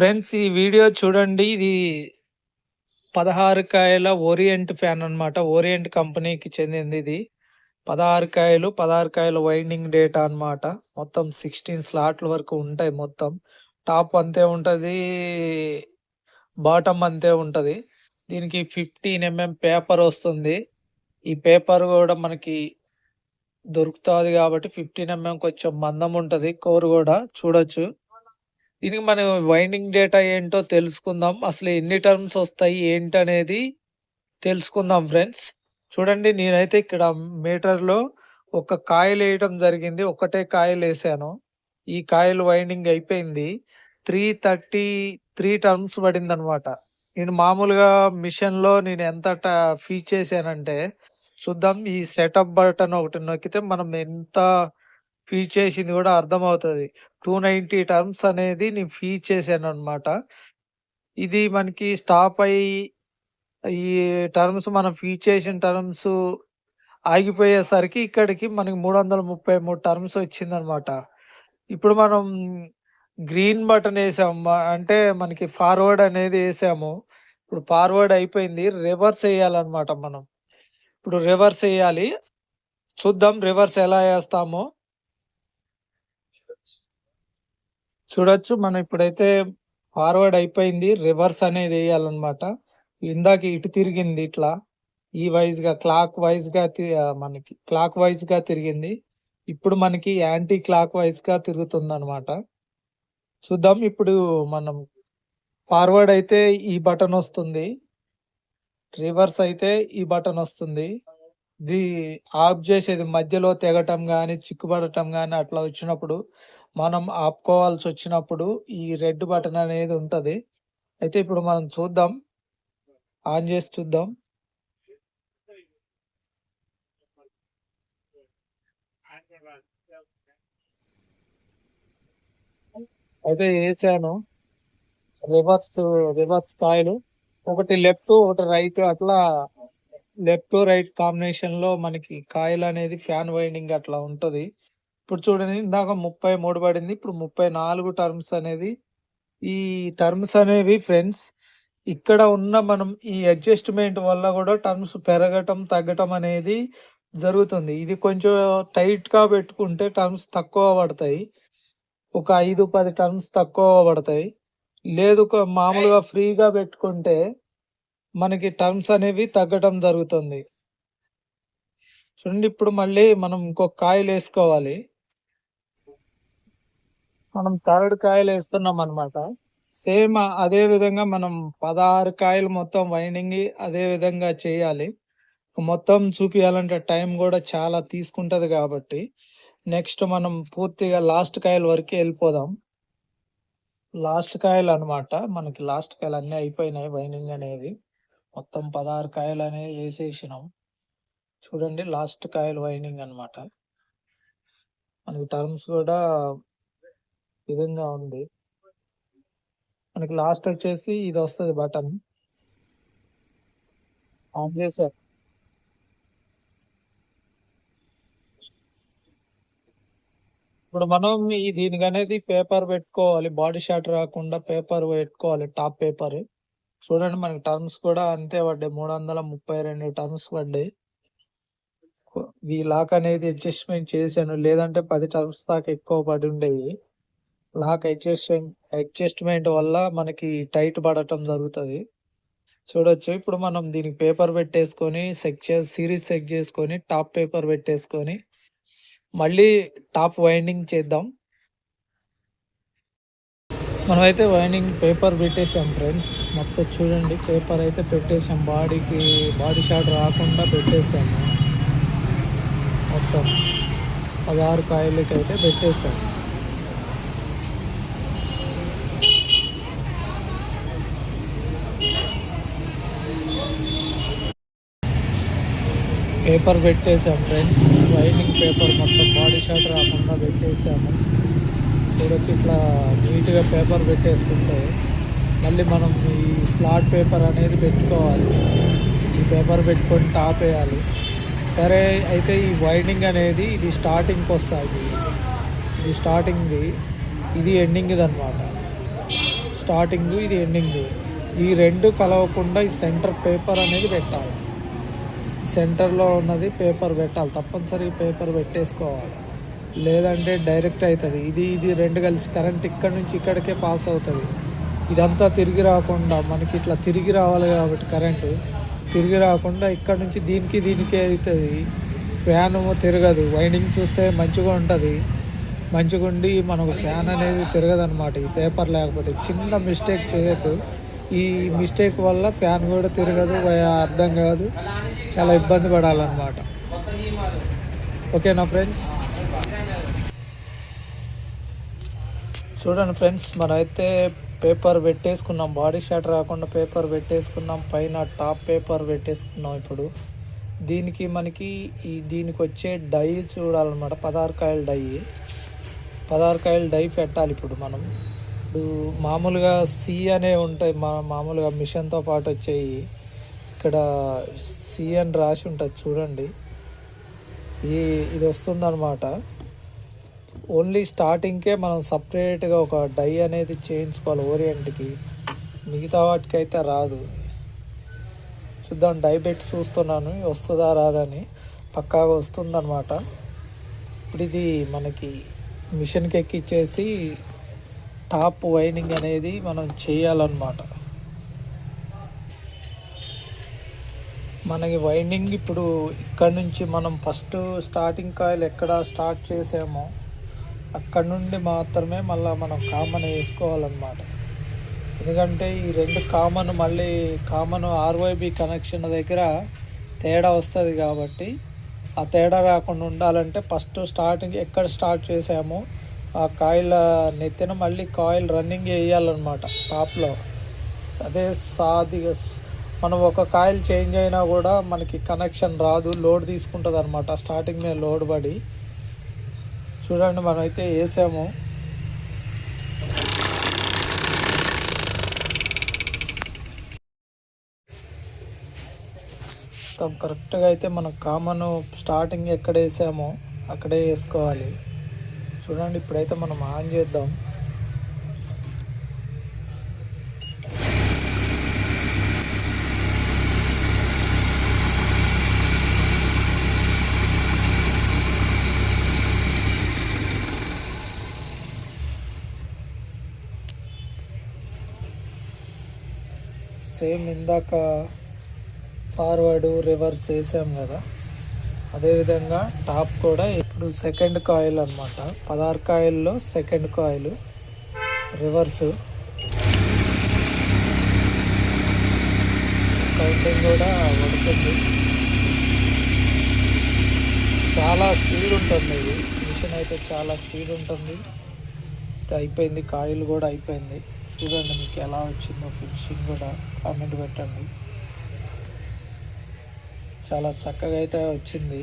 Friends ఈ video చూడండి. ఇది 16 కాయల ఓరియంట్ ఫ్యాన్ అన్నమాట. ఓరియంట్ కంపెనీకి చెందిందిది. 16 కాయలు, 16 కాయల వైండింగ్ డేటా అన్నమాట. మొత్తం 16 స్లాట్‌ల వరకు ఉంటాయి మొత్తం. టాప్ అంతే ఉంటుంది బాటమ్ అంతే ఉంటుంది దీనికి 15 ఎంఎం పేపర్ వస్తుంది. ఈ పేపర్ కూడా మనకి దొరుకుతుంది కాబట్టి ఫిఫ్టీన్ ఎంఎం mm కొంచెం మందం ఉంటుంది కోర్ కూడా చూడొచ్చు. దీనికి మనం వైండింగ్ డేటా ఏంటో తెలుసుకుందాం. అసలు ఎన్ని టర్మ్స్ వస్తాయి ఏంటనేది తెలుసుకుందాం ఫ్రెండ్స్. చూడండి నేనైతే ఇక్కడ మీటర్‌లో ఒక కాయిలేయటం జరిగింది. ఒకటే కాయిలేసాను. ఈ కాయిల్ వైండింగ్ అయిపోయింది. 333 టర్మ్స్ పడిందనమాట. నేను మామూలుగా మిషన్‌లో నేను ఎంత ట చేశానంటే చూద్దాం. ఈ సెటప్ బటన్ ఒకటి నొక్కితే మనం ఎంత ఫీడ్ చేసింది గూడా అర్థమవుతది. 290 టర్మ్స్ అనేది నేను ఫీజ్ చేశాను అనమాట ఇది మనకి స్టాప్ అయ్యి ఈ టర్మ్స్ మనం ఫీడ్ చేసిన టర్మ్స్ ఆగిపోయేసరికి ఇక్కడికి మనకి 333 టర్మ్స్ వచ్చిందనమాట. ఇప్పుడు మనం గ్రీన్ బటన్ వేసాము అంటే మనకి ఫార్వర్డ్ అనేది వేసాము ఇప్పుడు ఫార్వర్డ్ అయిపోయింది. రివర్స్ వేయాలన్నమాట మనం. ఇప్పుడు రివర్స్ వేయాలి చూద్దాం రివర్స్ ఎలా వేస్తామో చూడొచ్చు. మనం ఇప్పుడైతే ఫార్వర్డ్ అయిపోయింది. రివర్స్ అనేది వేయాలన్నమాట ఇందాక ఇటు తిరిగింది ఇట్లా. ఈ వైస్‌గా క్లాక్ వైజ్గా మనకి క్లాక్ వైస్‌గా తిరిగింది. ఇప్పుడు మనకి యాంటీ క్లాక్ వైస్‌గా తిరుగుతుందనమాట. చూద్దాం ఇప్పుడు మనం ఫార్వర్డ్ అయితే ఈ బటన్ వస్తుంది. రివర్స్ అయితే ఈ బటన్ వస్తుంది. ఇది ఆఫ్ చేసేది మధ్యలో తెగటం కానీ చిక్కుపడటం కానీ అట్లా వచ్చినప్పుడు మనం ఆపుకోవాల్సి వచ్చినప్పుడు ఈ రెడ్ బటన్ అనేది ఉంటుంది అయితే ఇప్పుడు మనం చూద్దాం. ఆన్ చేసి చూద్దాం. అయితే వేసాను రివర్స్, రివర్స్ కాయిలు. ఒకటి లెఫ్ట్, ఒకటి రైట్ అట్లా లెఫ్ట్, రైట్ కాంబినేషన్‌లో మనకి కాయిల్ అనేది ఫ్యాన్ వైండింగ్ అట్లా ఉంటది. ఇప్పుడు చూడండి ఇందాక 33 పడింది. ఇప్పుడు 34 టర్మ్స్ అనేది ఈ టర్మ్స్ అనేవి ఫ్రెండ్స్ ఇక్కడ ఉన్న మనం ఈ అడ్జస్ట్‌మెంట్ వల్ల గూడా టర్మ్స్ పెరగటం, తగ్గటం అనేది జరుగుతుంది. ఇది కొంచెం టైట్‌గా పెట్టుకుంటే టర్మ్స్ తక్కువ పడతాయి. ఒక 5, 10 టర్మ్స్ తక్కువ పడతాయి. లేదు మామూలుగా ఫ్రీగా పెట్టుకుంటే మనకి టర్మ్స్ అనేవి తగ్గటం జరుగుతుంది. చూడండి ఇప్పుడు మళ్ళీ మనం ఇంకొక కాయిలేసుకోవాలి. మనం థర్డ్ కాయలు వేస్తున్నాం అనమాట సేమ్ అదే విధంగా మనం పదహారు కాయలు మొత్తం వైండింగ్ అదే విధంగా చేయాలి. మొత్తం చూపించాలంటే టైం కూడా చాలా తీసుకుంటుంది కాబట్టి నెక్స్ట్ మనం పూర్తిగా లాస్ట్ కాయల వరకు వెళ్ళిపోదాం లాస్ట్ కాయలు అనమాట. మనకి లాస్ట్ కాయలు అన్నీ అయిపోయినాయి వైండింగ్ అనేది. మొత్తం 16 కాయిలనేవి వేసేసినాం చూడండి లాస్ట్ కాయలు వైండింగ్ అనమాట. మనకి టర్మ్స్ కూడా విధంగా ఉంది. మనకి లాస్ట్ వచ్చేసి ఇది వస్తుంది బటన్. ఆన్ చేశారు ఇప్పుడు మనం దీనికి దీనికనేది పేపర్ పెట్టుకోవాలి. బాడీ షాట్ రాకుండా పేపర్ పెట్టుకోవాలి. Top paper. చూడండి మనకి టర్మ్స్ కూడా అంతే పడ్డాయి. 332 టర్మ్స్ పడ్డాయి. ఈ లాక్ అనేది అడ్జస్ట్‌మెంట్ చేశాను. లేదంటే పది టర్మ్స్ దాకా ఎక్కువ పడి ఉండేవి లాక్ అడ్జస్ట్‌మెంట్ అడ్జస్ట్‌మెంట్ వల్ల మనకి టైట్ పడటం జరుగుతుంది చూడొచ్చు. ఇప్పుడు మనం దీనికి పేపర్ పెట్టేసుకొని సెక్ చే సిరీస్ సెక్ చేసుకొని టాప్ పేపర్ పెట్టేసుకొని మళ్ళీ టాప్ వైండింగ్ చేద్దాం. మనమైతే వైండింగ్ పేపర్ పెట్టేసాం ఫ్రెండ్స్. మొత్తం చూడండి పేపర్ అయితే పెట్టేసాం. బాడీకి బాడీ షాట్ రాకుండా పెట్టేసాము. మొత్తం పదహారు కాయలకి అయితే పెట్టేసాం. పేపర్ పెట్టేసాం ఫ్రెండ్స్. వైండింగ్ పేపర్ మొత్తం బాడీ షాట్ రాకుండా పెట్టేసాము. చూడొచ్చు ఇట్లా నీట్‌గా పేపర్ పెట్టేసుకుంటే మళ్ళీ మనం ఈ స్లాట్ పేపర్ అనేది పెట్టుకోవాలి. ఈ పేపర్ పెట్టుకొని టాప్ వేయాలి సరే అయితే ఈ వైండింగ్ అనేది ఇది స్టార్టింగ్‌కొస్తాది. ఇది స్టార్టింగ్‌ది. ఇది ఎండింగ్‌దనమాట. స్టార్టింగ్ ఇది ఎండింగ్ ఈ రెండు కలవకుండా ఈ సెంటర్ పేపర్ అనేది పెట్టాలి సెంటర్లో ఉన్నది పేపర్ పెట్టాలి తప్పనిసరిగా పేపర్ పెట్టేసుకోవాలి లేదంటే డైరెక్ట్ అవుతుంది. ఇది ఇది రెండు కలిసి కరెంట్ ఇక్కడ నుంచి ఇక్కడికే పాస్ అవుతుంది. ఇదంతా తిరిగి రాకుండా మనకి ఇట్లా తిరిగి రావాలి కాబట్టి కరెంటు తిరిగి రాకుండా ఇక్కడ నుంచి దీనికి దీనికి అవుతుంది. ఫ్యాను తిరగదు. వైండింగ్ చూస్తే మంచిగా ఉంటుంది. మంచిగా ఉండి మనకు ఫ్యాన్ అనేది తిరగదనమాట ఈ పేపర్ లేకపోతే చిన్న మిస్టేక్ చేయొద్దు. ఈ మిస్టేక్ వల్ల ఫ్యాన్ కూడా తిరగదు అర్థం కాదు. చాలా ఇబ్బంది పడాలన్నమాట. ఓకేనా ఫ్రెండ్స్? చూడండి ఫ్రెండ్స్ మనమైతే పేపర్ పెట్టేసుకున్నాం. బాడీ షాట్ రాకుండా పేపర్ పెట్టేసుకున్నాం. పైన టాప్ పేపర్ పెట్టేసుకున్నాం ఇప్పుడు. దీనికి మనకి ఈ దీనికి వచ్చే డై చూడాలన్నమాట. పదార్కాయల డై. పదార్కాయల డై పెట్టాలి ఇప్పుడు మనం. ఇప్పుడు మామూలుగా సి అనే ఉంటాయి. మా మామూలుగా మిషన్తో పాటు వచ్చేవి ఇక్కడ సి అని రాసి ఉంటుంది చూడండి. ఇది ఇది వస్తుందన్నమాట. ఓన్లీ స్టార్టింగ్కే మనం సపరేట్గా ఒక డై అనేది చేయించుకోవాలి ఓరియంట్కి. మిగతా వాటికి అయితే రాదు. చూద్దాం డై పెట్టి చూస్తున్నాను. వస్తుందా రాదని పక్కాగా వస్తుందన్నమాట. ఇప్పుడు ఇది మనకి మిషన్కి ఎక్కిచ్చేసి టాప్ వైండింగ్ అనేది మనం చేయాలన్నమాట. మనకి వైండింగ్ ఇప్పుడు ఇక్కడ నుంచి మనం ఫస్ట్ స్టార్టింగ్ కాయిల్ ఎక్కడ స్టార్ట్ చేసామో అక్కడ నుండి మాత్రమే మళ్ళీ మనం కామన్ వేసుకోవాలన్నమాట. ఎందుకంటే ఈ రెండు కామన్ మళ్ళీ కామన్ ఆర్వైబి కనెక్షన్ దగ్గర తేడా వస్తుంది కాబట్టి ఆ తేడా రాకుండా ఉండాలంటే ఫస్ట్ స్టార్టింగ్ ఎక్కడ స్టార్ట్ చేసామో ఆ కాయిల్ నెత్తిన మళ్ళీ కాయిల్ రన్నింగ్ వేయాలన్నమాట టాప్లో. అదే సాదిగా మనం ఒక కాయిల్ చేంజ్ అయినా కూడా మనకి కనెక్షన్ రాదు లోడ్ తీసుకుంటుంది అనమాట స్టార్టింగ్ మీద లోడ్ పడి చూడండి మనం అయితే వేసాము మొత్తం కరెక్ట్గా అయితే మనం కామన్ స్టార్టింగ్ ఎక్కడ వేసామో అక్కడే వేసుకోవాలి. చూడండి ఇప్పుడైతే మనం ఆన్ చేద్దాం. సేమ్ ఇందాక ఫార్వర్డ్ రివర్స్ వేసాం కదా. అదేవిధంగా టాప్ కూడా ఇప్పుడు సెకండ్ కాయిల్ అనమాట పదహారు కాయిల్లో సెకండ్ కాయిల్ రివర్స్ కౌంటింగ్ కూడా పడుతుంది. చాలా స్పీడ్ ఉంటుంది ఇది. మిషన్ అయితే చాలా స్పీడ్ ఉంటుంది. అయిపోయింది కాయిల్ కూడా అయిపోయింది. చూడండి మీకు ఎలా వచ్చిందో ఫినిషింగ్ కూడా కామెంట్ పెట్టండి. చాలా చక్కగా అయితే వచ్చింది.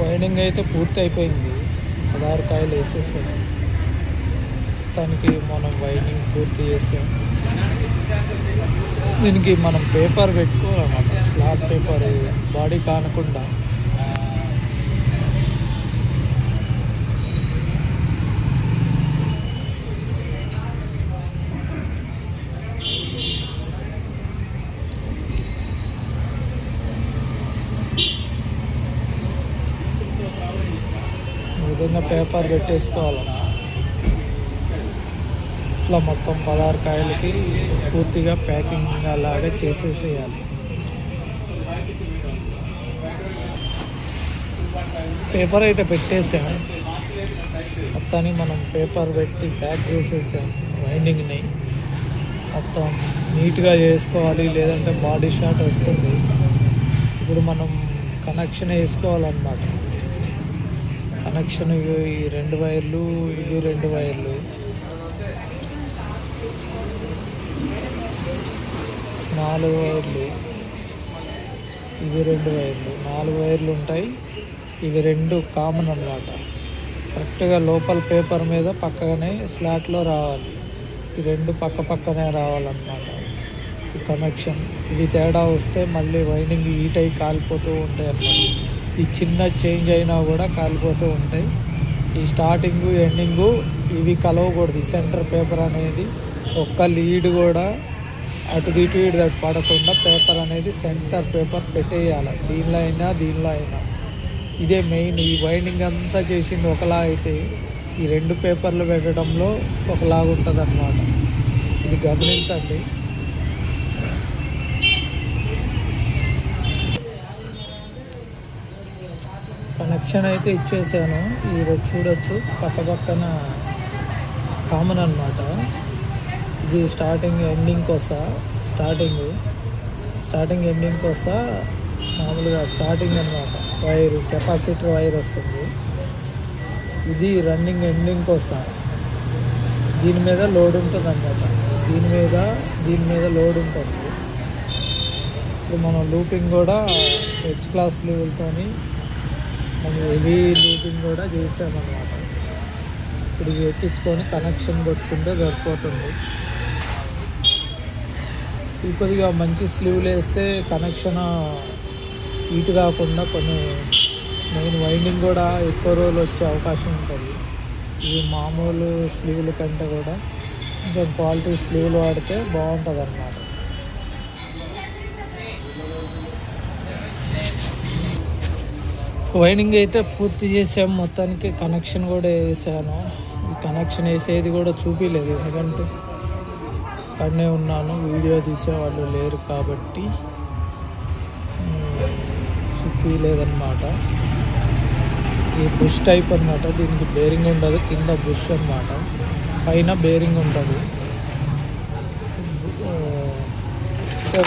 వైండింగ్ అయితే పూర్తి అయిపోయింది. పదహారు కాయలు వేసేసాము దానికి మనం వైండింగ్ పూర్తి చేసాం. దీనికి మనం పేపర్ పెట్టుకోవాలన్నమాట. స్లాబ్ పేపర్ బాడీ కానకుండా. విధంగా పేపర్ పెట్టేసుకోవాలన్నా ఇట్లా మొత్తం పదహారు కాయలకి పూర్తిగా ప్యాకింగ్ అలాగే చేసేసేయాలి. పేపర్ అయితే పెట్టేసాం మొత్తాన్ని మనం పేపర్ పెట్టి ప్యాక్ చేసేసాం వైండింగ్ని. మొత్తం నీట్గా చేసుకోవాలి లేదంటే బాడీ షాట్ వస్తుంది. ఇప్పుడు మనం కనెక్షన్ వేసుకోవాలన్నమాట. కనెక్షన్ ఈ రెండు వైర్లు ఇవి రెండు వైర్లు. నాలుగు వైర్లు ఇవి రెండు వైర్లు నాలుగు వైర్లు ఉంటాయి ఇవి రెండు కామన్ అన్నమాట. కరెక్ట్గా లోపల పేపర్ మీద పక్కనే స్లాట్లో రావాలి. ఈ రెండు పక్క పక్కనే రావాలన్నమాట. ఈ కనెక్షన్ ఇది తేడా వస్తే మళ్ళీ వైండింగ్ హీట్ అయి కాలిపోతూ ఉంటాయి అన్నమాట. ఈ చిన్న చేంజ్ అయినా కూడా కాలిపోతూ ఉంటాయి. ఈ స్టార్టింగ్ ఎండింగు ఇవి కలవకూడదు. సెంటర్ పేపర్ అనేది ఒక్క లీడ్ కూడా అటు ఇటు ఇటు అటు పడకుండా పేపర్ అనేది సెంటర్ పేపర్ పెట్టేయాలి. దీనిలో అయినా దీనిలో అయినా. ఇదే మెయిన్. ఈ వైండింగ్ అంతా చేసింది ఒకలా అయితే ఈ రెండు పేపర్లు పెట్టడంలో ఒకలాగా ఉంటుంది అన్నమాట ఇది గమనించండి. కనెక్షన్ అయితే ఇచ్చేసాను. ఈ రోజు చూడొచ్చు. పక్క పక్కన కామన్ అన్నమాట. ఇది స్టార్టింగ్ ఎండింగ్ వస్తా స్టార్టింగ్ స్టార్టింగ్ ఎండింగ్ వస్తా మామూలుగా స్టార్టింగ్ అన్నమాట. వైర్ కెపాసిటర్ వైర్ వస్తుంది. ఇది రన్నింగ్ ఎండింగ్ వస్తా దీని మీద లోడ్ ఉంటుంది అన్నమాట దీని మీద దీని మీద లోడ్ ఉంటుంది. ఇప్పుడు మనం లూపింగ్ కూడా హెచ్ క్లాస్ లెవెల్తో మనం హెవీ లూపింగ్ కూడా చేసామన్నమాట. ఇప్పుడు ఎక్కించుకొని కనెక్షన్ కొట్టుకుంటే సరిపోతుంది. కొద్దిగా మంచి స్లీవ్లు వేస్తే కనెక్షన్ హీట్ కాకుండా కొన్ని మెయిన్ వైండింగ్ కూడా ఎక్కువ రోజులు వచ్చే అవకాశం ఉంటుంది. ఈ మామూలు స్లీవ్ల కంటే కూడా కొంచెం క్వాలిటీ స్లీవ్లు వాడితే బాగుంటుంది అన్నమాట వైండింగ్ అయితే పూర్తి చేసాం. మొత్తానికి కనెక్షన్ కూడా వేసాను. ఈ కనెక్షన్ వేసేది కూడా చూపించలేదు ఎందుకంటే అక్కడనే ఉన్నాను. వీడియో తీసేవాళ్ళు లేరు కాబట్టి చూపించలేదన్నమాట ఈ బుష్ టైప్ అన్నమాట. దీనికి బేరింగ్ ఉండదు కింద బుష్ అన్నమాట. పైన బేరింగ్ ఉంటుంది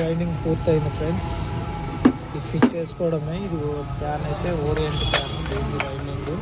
వైండింగ్ పూర్తయింది ఫ్రెండ్స్. ఇది ఫిట్ చేసుకోవడమే. ఇది ఫ్యాన్ అయితే ఓరియంట్ ఫ్యాన్. దీనికి వైండింగ్